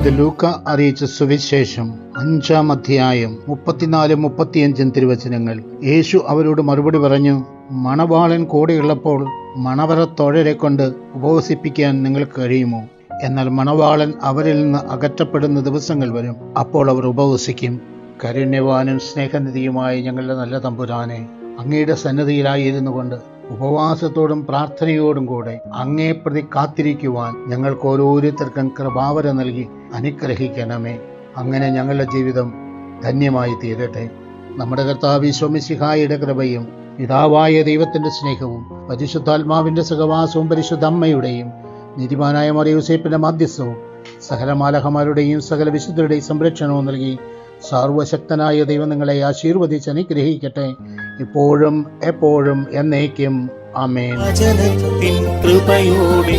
വിശുദ്ധ ലൂക്ക അറിയിച്ച സുവിശേഷം അഞ്ചാം അധ്യായം മുപ്പത്തിനാല് മുപ്പത്തിയഞ്ചും തിരുവചനങ്ങൾ. യേശു അവരോട് മറുപടി പറഞ്ഞു മണവാളൻ കൂടെയുള്ളപ്പോൾ മണവറ തോഴരെ കൊണ്ട് ഉപവസിപ്പിക്കാൻ നിങ്ങൾക്ക് കഴിയുമോ? എന്നാൽ മണവാളൻ അവരിൽ നിന്ന് അകറ്റപ്പെടുന്ന ദിവസങ്ങൾ വരും. അപ്പോൾ അവർ ഉപവസിക്കും. കരുണ്യവാനും സ്നേഹനിധിയുമായ ഞങ്ങളുടെ നല്ല തമ്പുരാനെ അങ്ങയുടെ സന്നദ്ധിയിലായിരുന്നു കൊണ്ട് ഉപവാസത്തോടും പ്രാർത്ഥനയോടും കൂടെ അങ്ങേ പ്രതി കാത്തിരിക്കുവാൻ ഞങ്ങൾക്ക് ഓരോരുത്തർക്കും കൃപാവര നൽകി അനുഗ്രഹിക്കണമേ. അങ്ങനെ ഞങ്ങളുടെ ജീവിതം ധന്യമായി തീരട്ടെ. നമ്മുടെ കർത്താവ് ഈശ്വമിസിഹായുടെ കൃപയും പിതാവായ ദൈവത്തിന്റെ സ്നേഹവും പരിശുദ്ധാത്മാവിന്റെ സഹവാസവും പരിശുദ്ധ അമ്മയുടെയും നീതിമാനായ മറിയൂസേപ്പിന്റെ മാധ്യസ്ഥവും സകല മാലഹമാരുടെയും സകല വിശുദ്ധരുടെയും സംരക്ഷണവും നൽകി സർവശക്തനായ ദൈവം നിങ്ങളെ ആശീർവദിച്ച് അനുഗ്രഹിക്കട്ടെ. ഇപ്പോഴും എപ്പോഴും എന്നേക്കും. ആമേൻ. കൃപയോടെ